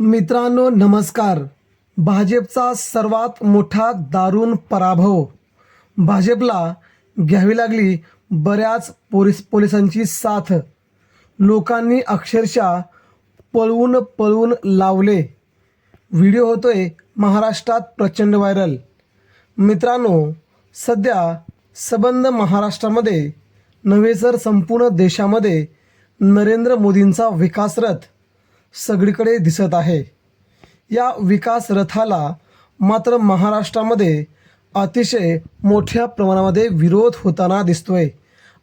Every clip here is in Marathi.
मित्रांनो नमस्कार. भाजपचा सर्वात मोठा दारुण पराभव. भाजपला घ्यावी लागली बऱ्याच पोलीस पोलिसांची साथ. लोकांनी अक्षरशः पळवून पळवून लावले. व्हिडिओ होतोय महाराष्ट्रात प्रचंड व्हायरल. मित्रांनो सध्या सबंध महाराष्ट्रामध्ये नव्हे तर संपूर्ण देशामध्ये नरेंद्र मोदींचा विकासरथ. सगळीकडे दिसत आहे. या विकास रथाला मात्र महाराष्ट्रामध्ये अतिशय मोठ्या प्रमाणामध्ये विरोध होताना दिसतोय.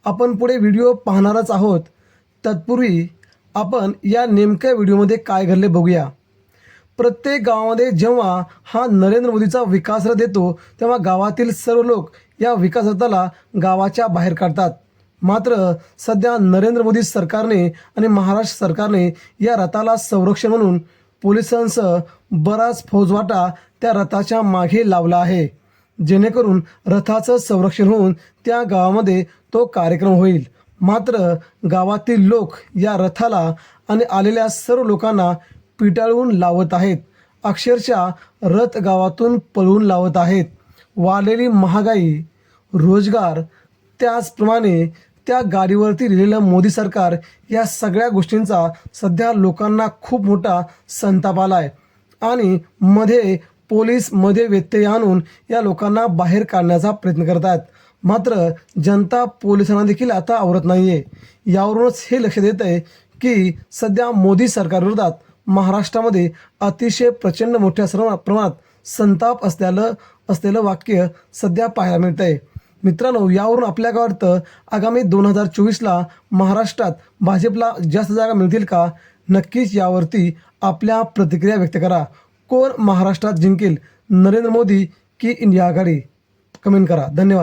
आपण पुढे व्हिडिओ पाहणारच आहोत. तत्पूर्वी आपण या नेमक्या व्हिडिओमध्ये काय घडले बघूया. प्रत्येक गावामध्ये जेव्हा हा नरेंद्र मोदीचा विकास रथ येतो तेव्हा गावातील सर्व लोक या विकास रथाला गावाच्या बाहेर काढतात. मात्र सध्या नरेंद्र मोदी सरकारने आणि महाराष्ट्र सरकारने या रथाला संरक्षण म्हणून पोलिसांसह बराच फौजवाटा त्या रथाच्या मागे लावला आहे. जेणेकरून रथाचं संरक्षण होऊन त्या गावामध्ये तो कार्यक्रम होईल. मात्र गावातील लोक या रथाला आणि आलेल्या सर्व लोकांना पिटाळून लावत आहेत. अक्षरशः रथ गावातून पळवून लावत आहेत. वाढलेली महागाई रोजगार त्याचप्रमाणे त्या गाडीवरती लिहिलेलं मोदी सरकार या सगळ्या गोष्टींचा सध्या लोकांना खूप मोठा संताप आला आहे आणि मध्ये पोलीसमध्ये व्यत्यय आणून या लोकांना बाहेर काढण्याचा प्रयत्न करत आहेत मात्र जनता पोलिसांना देखील आता आवरत नाही आहे यावरूनच हे लक्ष देत आहे की सध्या मोदी सरकारविरोधात महाराष्ट्रामध्ये अतिशय प्रचंड मोठ्या सर्व प्रमाणात संताप असलेलं असलेलं वाक्य सध्या पाहायला मिळत आहे मित्रांनो यावरून आपल्या काय वाटतं? आगामी दोन हजार चोवीसला महाराष्ट्रात भाजपला जास्त जागा मिळतील का? नक्कीच यावरती आपल्या प्रतिक्रिया व्यक्त करा. कोण महाराष्ट्रात जिंकेल? नरेंद्र मोदी की इंडिया आघाडी? कमेंट करा. धन्यवाद.